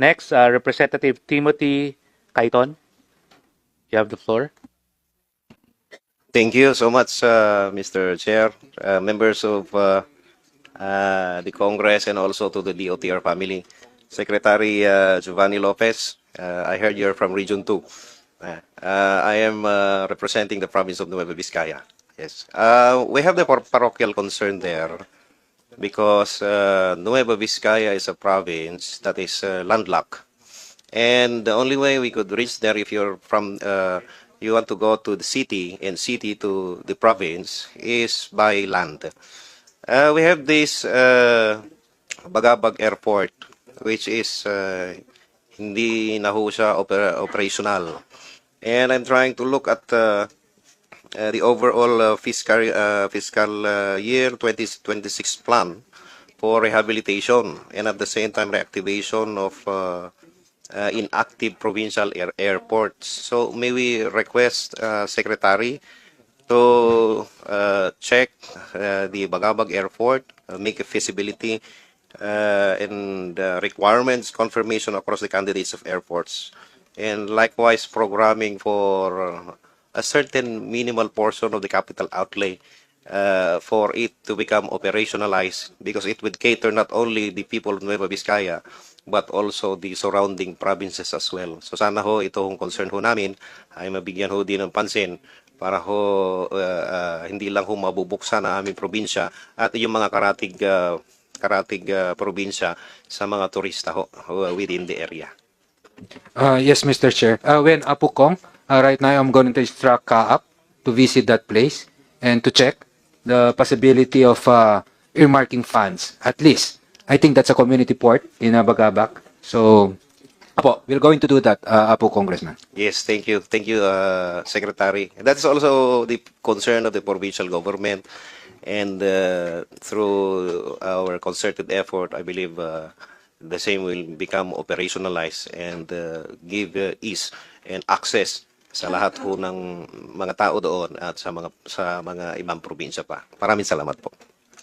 Next, uh, Representative Timothy Kaiton. You have the floor. Thank you so much, uh, Mr. Chair, uh, members of uh, uh, the Congress, and also to the DOTR family. Secretary uh, Giovanni Lopez, uh, I heard you're from Region 2. Uh, uh, I am uh, representing the province of Nueva Vizcaya. Yes. Uh, we have the par- parochial concern there because uh, Nueva Vizcaya is a province that is uh, landlocked. And the only way we could reach there if you're from, uh, you want to go to the city and city to the province is by land. Uh, we have this uh, Bagabag Airport which is uh, hindi na ho operational. And I'm trying to look at uh, uh, the overall uh, fiscal uh, fiscal year 2026 plan for rehabilitation and at the same time reactivation of inactive provincial air airports. So may we request secretary to check the Bagabag Airport, make a feasibility uh, and uh, requirements confirmation across the candidates of airports, and likewise programming for uh, a certain minimal portion of the capital outlay uh, for it to become operationalized because it would cater not only the people of Nueva Vizcaya but also the surrounding provinces as well. So sana ho itong concern ho namin ay mabigyan ho din ng pansin para ho uh, uh, hindi lang ho mabubuksan ang aming probinsya at yung mga karatig uh, karatig uh, probinsya sa mga turista ho uh, within the area. Uh, yes, Mr. Chair. Uh, when Apu Kong, uh, right now I'm going to instruct Kaap to visit that place and to check the possibility of uh, earmarking funds. At least, I think that's a community port in uh, Bagabak. So, Apo, we're going to do that, uh, Apo Congressman. Yes, thank you. Thank you, uh, Secretary. That's also the concern of the provincial government. And uh, through our concerted effort, I believe uh, the same will become operationalized and uh, give uh, ease and access sa lahat ho ng mga tao doon at sa mga sa mga ibang probinsya pa. Maraming salamat po.